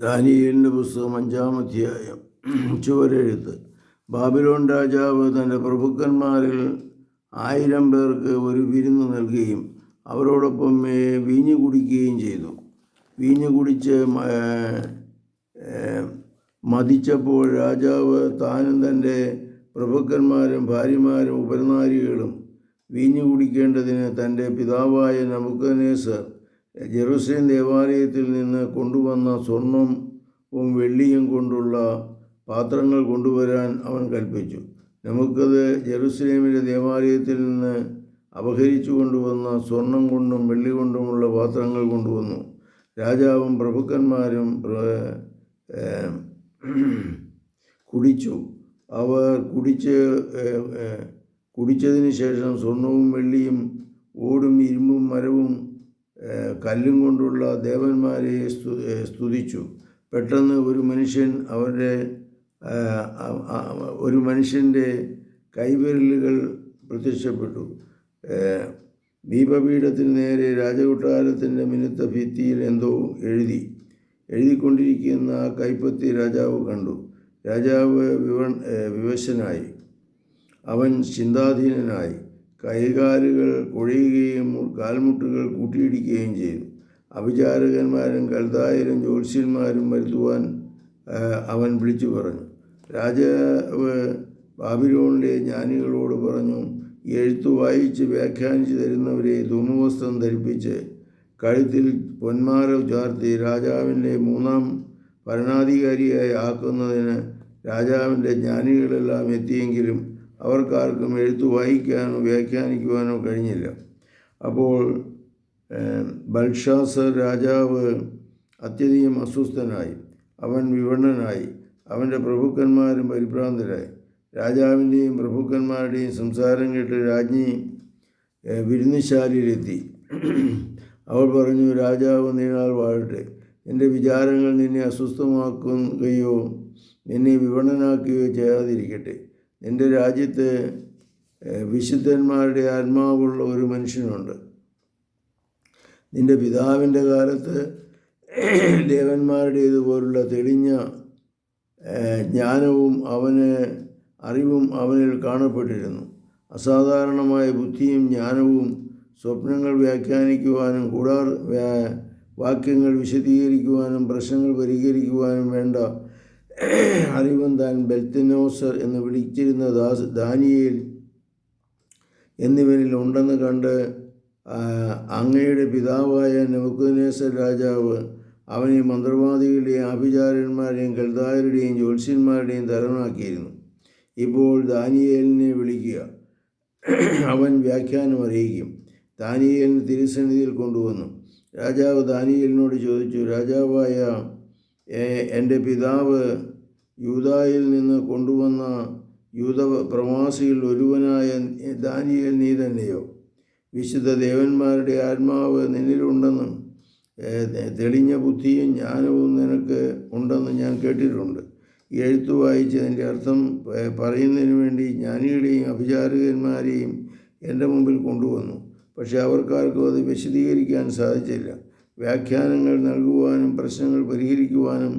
ദാനിയേലിന്റെ പുസ്തകം അഞ്ചാം അധ്യായം. ചുവരെഴുത്ത്. ബാബിലോൺ രാജാവ് തന്റെ പ്രഭുക്കന്മാരിൽ ആയിരം പേർക്ക് ഒരു വിരുന്ന് നൽകുകയും അവരോടൊപ്പം വീഞ്ഞു കുടിക്കുകയും ചെയ്തു. വീഞ്ഞു കുടിച്ച് മതിച്ചപ്പോൾ രാജാവ് താനും തന്റെ പ്രഭുക്കന്മാരും ഭാര്യമാരും ഉപരനാരികളും വീഞ്ഞു കുടിക്കേണ്ടതിന് തന്റെ പിതാവായ നമുക്കനേസർ ജെറുസലേം ദേവാലയത്തിൽ നിന്ന് കൊണ്ടുവന്ന സ്വർണവും വെള്ളിയും കൊണ്ടുള്ള പാത്രങ്ങൾ കൊണ്ടുവരാൻ അവൻ കൽപ്പിച്ചു. നമുക്കത് ജെറുസലേമിലെ ദേവാലയത്തിൽ നിന്ന് അപഹരിച്ചു കൊണ്ടുവന്ന സ്വർണം കൊണ്ടും വെള്ളി കൊണ്ടുമുള്ള പാത്രങ്ങൾ കൊണ്ടുവന്നു. രാജാവും പ്രഭുക്കന്മാരും കുടിച്ചു. അവർ കുടിച്ച് കുടിച്ചതിന് ശേഷം സ്വർണവും വെള്ളിയും ഓടും ഇരുമ്പും മരവും കല്ലും കൊണ്ടുള്ള ദേവന്മാരെ സ്തുതിച്ചു. പെട്ടെന്ന് ഒരു മനുഷ്യൻ അവരുടെ ഒരു മനുഷ്യന്റെ കൈവിരലുകൾ പ്രത്യക്ഷപ്പെട്ടു. ദീപപീഠത്തിന് നേരെ രാജകൊട്ടാരത്തിന്റെ മിനുത്ത ഭിത്തിയിൽ എന്തോ എഴുതി. എഴുതിക്കൊണ്ടിരിക്കുന്ന ആ കൈപ്പത്തി രാജാവ് കണ്ടു. രാജാവ് വിവ വിവശനായി. അവൻ ചിന്താധീനനായി. കൈകാലുകൾ കുഴയുകയും കാൽമുട്ടുകൾ കൂട്ടിയിടിക്കുകയും ചെയ്തു. അഭിചാരകന്മാരും കൽതായരും ജ്യോത്സ്യന്മാരും വരുത്തുവാൻ അവൻ വിളിച്ചു പറഞ്ഞു. രാജാവ് ബാബിലോണിലെ ജ്ഞാനികളോട് പറഞ്ഞു എഴുത്തു വായിച്ച് വ്യാഖ്യാനിച്ച് തരുന്നവരെ ധൂമവസ്ത്രം ധരിപ്പിച്ച് കഴുത്തിൽ പൊന്മാര ചാർത്തി രാജാവിന്റെ മൂന്നാം ഭരണാധികാരിയായി ആക്കുന്നതിന് രാജാവിന്റെ ജ്ഞാനികളെല്ലാം എത്തിയെങ്കിലും അവർക്കാർക്കും എഴുത്ത് വായിക്കാനോ വ്യാഖ്യാനിക്കുവാനോ കഴിഞ്ഞില്ല. അപ്പോൾ ബൽഷാസർ രാജാവ് അത്യധികം അസ്വസ്ഥനായി. അവൻ വിവണ്ണനായി. അവന്റെ പ്രഭുക്കന്മാരും പരിഭ്രാന്തരായി. രാജാവിന്റെയും പ്രഭുക്കന്മാരുടെയും സംസാരം കേട്ട് രാജ്ഞി വിരുന്നുശാലയിലെത്തി. അവൾ പറഞ്ഞു രാജാവ് നീണാൾ വാഴട്ടെ. എന്റെ വിചാരങ്ങൾ നിന്നെ അസ്വസ്ഥമാക്കുകയോ നിന്നെ വിപണനാക്കുകയോ ചെയ്യാതിരിക്കട്ടെ. നിന്റെ രാജ്യത്ത് വിശുദ്ധന്മാരുടെ ആത്മാവുള്ള ഒരു മനുഷ്യനുണ്ട്. നിന്റെ പിതാവിന്റെ കാലത്ത് ദേവന്മാരുടേതുപോലുള്ള തെളിഞ്ഞ ജ്ഞാനവും അവന് അറിവും അവനിൽ കാണപ്പെട്ടിരുന്നു. അസാധാരണമായ ബുദ്ധിയും ജ്ഞാനവും സ്വപ്നങ്ങൾ വ്യാഖ്യാനിക്കുവാനും കൂടാർ വാക്യങ്ങൾ വിശദീകരിക്കുവാനും പ്രശ്നങ്ങൾ പരിഹരിക്കുവാനും വേണ്ട അറിവും താൻ ബെൽത്തിനോസർ എന്ന് വിളിച്ചിരുന്ന ദാസ് ദാനിയേൽ എന്നിവരിൽ ഉണ്ടെന്ന് കണ്ട് അങ്ങയുടെ പിതാവായ നെബുക്കദ്നേസർ രാജാവ് അവനെ മന്ത്രവാദികളുടെയും ആഭിചാരന്മാരുടെയും കൽദായരുടെയും ജ്യോത്സ്യന്മാരുടെയും തലവനാക്കിയിരുന്നു. ഇപ്പോൾ ദാനിയേലിനെ വിളിക്കുക. അവൻ വ്യാഖ്യാനം അറിയിക്കും. ദാനിയേലിന് തിരുസന്നിധിയിൽ കൊണ്ടുവന്നു. രാജാവ് ദാനിയേലിനോട് ചോദിച്ചു രാജാവായ എന്റെ പിതാവ് യൂതായിൽ നിന്ന് കൊണ്ടുവന്ന യൂത പ്രവാസിയിൽ ഒരുവനായ ദാനിയേൽ നീ തന്നെയോ? വിശുദ്ധ ദേവന്മാരുടെ ആത്മാവ് നിന്നിലുണ്ടെന്നും തെളിഞ്ഞ ബുദ്ധിയും ജ്ഞാനവും നിനക്ക് ഉണ്ടെന്ന് ഞാൻ കേട്ടിട്ടുണ്ട്. എഴുത്ത് വായിച്ച് അതിന്റെ അർത്ഥം പറയുന്നതിന് വേണ്ടി ജ്ഞാനികളെയും അഭിചാരകന്മാരെയും എന്റെ മുമ്പിൽ കൊണ്ടുവന്നു. പക്ഷേ അവർക്കാർക്കും അത് വിശദീകരിക്കാൻ സാധിച്ചില്ല. വ്യാഖ്യാനങ്ങൾ നൽകുവാനും പ്രശ്നങ്ങൾ പരിഹരിക്കുവാനും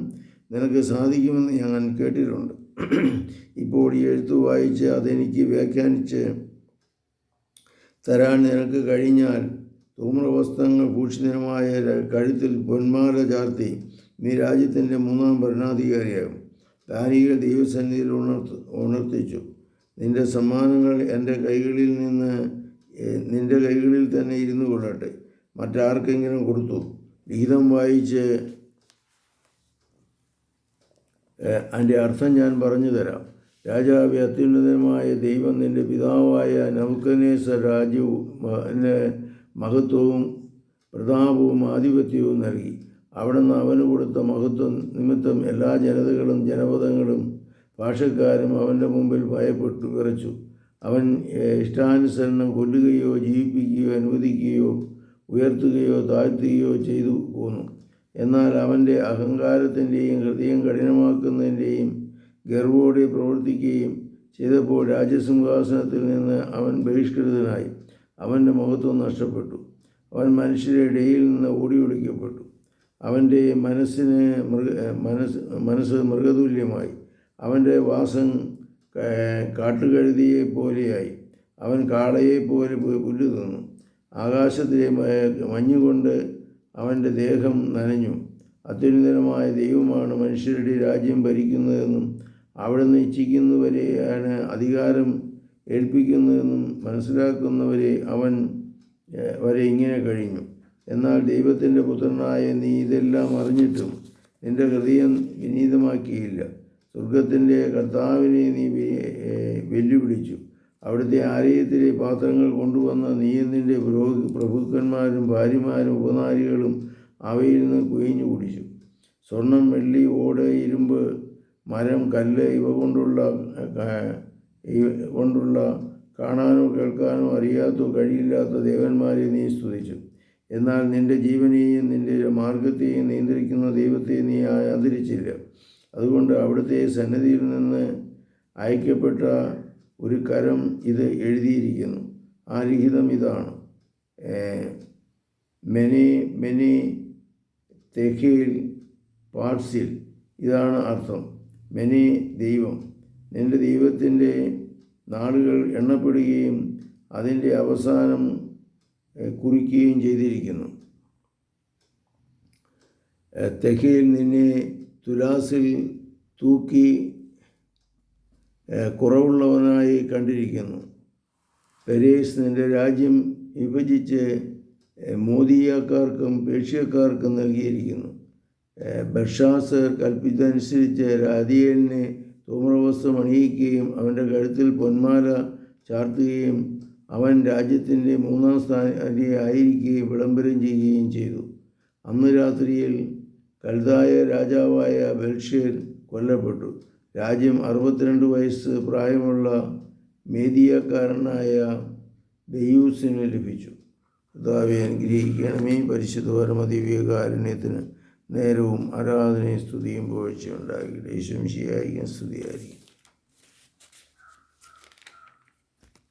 നിനക്ക് സാധിക്കുമെന്ന് ഞാൻ കേട്ടിട്ടുണ്ട്. ഇപ്പോൾ ഈ എഴുത്ത് വായിച്ച് അതെനിക്ക് വ്യാഖ്യാനിച്ച് തരാൻ നിനക്ക് കഴിഞ്ഞാൽ ധൂമ്രവസ്ത്രങ്ങൾ ഭൂഷിതനുമായ കഴുത്തിൽ പൊന്മാല ചാർത്തി നീ രാജ്യത്തിന്റെ മൂന്നാം ഭരണാധികാരിയാകും. ദാനികൾ ദൈവസന്നിധിയിൽ ഉണർത്ത് ഉണർത്തിച്ചു. നിന്റെ സമ്മാനങ്ങൾ എന്റെ കൈകളിൽ നിന്ന് നിന്റെ കൈകളിൽ തന്നെ ഇരുന്നു കൊള്ളട്ടെ. മറ്റാർക്കെങ്കിലും കൊടുത്തു. ഗീതം വായിച്ച് അതിന്റെ അർത്ഥം ഞാൻ പറഞ്ഞു തരാം. രാജാവ് അത്യുന്നതമായ ദൈവം നിന്റെ പിതാവായ നൗക്കനേശ്വർ രാജ്യവും മഹത്വവും പ്രതാപവും ആധിപത്യവും നൽകി. അവിടുന്ന് അവന് കൊടുത്ത മഹത്വം നിമിത്തം എല്ലാ ജനതകളും ജനപദങ്ങളും ഭാഷക്കാരും അവന്റെ മുമ്പിൽ ഭയപ്പെട്ടു വിറച്ചു. അവൻ ഇഷ്ടാനുസരണം കൊല്ലുകയോ ജീവിപ്പിക്കുകയോ അനുവദിക്കുകയോ ഉയർത്തുകയോ താഴ്ത്തുകയോ ചെയ്തു പോന്നു. എന്നാൽ അവന്റെ അഹങ്കാരത്തിന്റെയും ഹൃദയം കഠിനമാക്കുന്നതിന്റെയും ഗർവോടെ പ്രവർത്തിക്കുകയും ചെയ്തപ്പോൾ രാജ്യസിംഹാസനത്തിൽ നിന്ന് അവൻ ബഹിഷ്കൃതനായി. അവന്റെ മഹത്വം നഷ്ടപ്പെട്ടു. അവൻ മനുഷ്യരുടെ ഇടയിൽ നിന്ന് ഓടി ഒളിക്കപ്പെട്ടു അവന്റെ മനസ്സിന് മൃഗ മനസ്സ് മനസ്സ് മൃഗതുല്യമായി. അവന്റെ വാസം കാട്ടുകഴുതിയെ പോലെയായി. അവൻ കാളയെ പോലെ പുല്ല് തിന്നു. ആകാശത്തിലെ മഞ്ഞുകൊണ്ട് അവന്റെ ദേഹം നനഞ്ഞു. അത്യുന്നതമായ ദൈവമാണ് മനുഷ്യരുടെ രാജ്യം ഭരിക്കുന്നതെന്നും അവിടുന്ന് ഇച്ഛിക്കുന്നവരെയാണ് അധികാരം ഏൽപ്പിക്കുന്നതെന്നും മനസ്സിലാക്കുന്നവരെ അവൻ വരെ ഇങ്ങനെ കഴിഞ്ഞു. എന്നാൽ ദൈവത്തിന്റെ പുത്രനായ നീ ഇതെല്ലാം അറിഞ്ഞിട്ടും നിന്റെ ഹൃദയം വിനീതമാക്കിയില്ല. സ്വർഗത്തിന്റെ കർത്താവിനെ നീ വെല്ലുവിളിച്ചു. അവിടുത്തെ ആലയത്തിലെ പാത്രങ്ങൾ കൊണ്ടുവന്ന നീയതിന്റെ പുരോഹി പ്രഭുക്കന്മാരും ഭാര്യമാരും ഉപനാരികളും അവയിൽ നിന്ന് കുയിഞ്ഞു കുടിച്ചു. സ്വർണം വെള്ളി ഓട് ഇരുമ്പ് മരം കല്ല് ഇവ കൊണ്ടുള്ള കൊണ്ടുള്ള കാണാനോ കേൾക്കാനോ അറിയാത്തോ കഴിയില്ലാത്ത ദേവന്മാരെ നീ സ്തുതിച്ചു. എന്നാൽ നിന്റെ ജീവനെയും നിന്റെ മാർഗത്തെയും നിയന്ത്രിക്കുന്ന ദൈവത്തെ നീ ആദരിച്ചില്ല. അതുകൊണ്ട് അവിടുത്തെ സന്നദ്ധിയിൽ നിന്ന് അയക്കപ്പെട്ട ഒരു കരം ഇത് എഴുതിയിരിക്കുന്നു. ആ ലിഖിതം ഇതാണ്. മെനി മെനി തെഖീൽ പാർസിൽ ഇതാണ് അർത്ഥം. മെനി ദൈവം. നിന്റെ ദൈവത്തിന്റെ നാളുകൾ എണ്ണപ്പെടുകയും അതിന്റെ അവസാനം കുറിക്കുകയും ചെയ്തിരിക്കുന്നു. ഏഹ്, നിന്നെ തുലാസിൽ തൂക്കി കുറവുള്ളവനായി കണ്ടിരിക്കുന്നു. പെരീസ് നിന്റെ രാജ്യം വിഭജിച്ച് മോദിയക്കാർക്കും പേർഷ്യക്കാർക്കും നൽകിയിരിക്കുന്നു. ബർഷാസർ കൽപ്പിച്ചതനുസരിച്ച് രാധിയലിനെ തോമ്രവസ്ത്രം അണിയിക്കുകയും അവന്റെ കഴുത്തിൽ പൊന്മാല ചാർത്തുകയും അവൻ രാജ്യത്തിന്റെ മൂന്നാം സ്ഥാനം ആയിരിക്കുകയും വിളംബരം ചെയ്യുകയും ചെയ്തു. അന്ന് രാത്രിയിൽ കൽതായ രാജാവായ ബൽഷേർ കൊല്ലപ്പെട്ടു. രാജ്യം അറുപത്തിരണ്ട് വയസ്സ് പ്രായമുള്ള മേദിയക്കാരനായ ദയൂസിന് ലഭിച്ചു. കർത്താവെ അനുഗ്രഹിക്കണമേ. പരിശുദ്ധ പരമദിവ്യകാരുണ്യത്തിന് നേരവും ആരാധനയും സ്തുതിയും പോഴ്ചയുണ്ടാകട്ടെ ശംശിയായിരിക്കും സ്തുതിയായിരിക്കും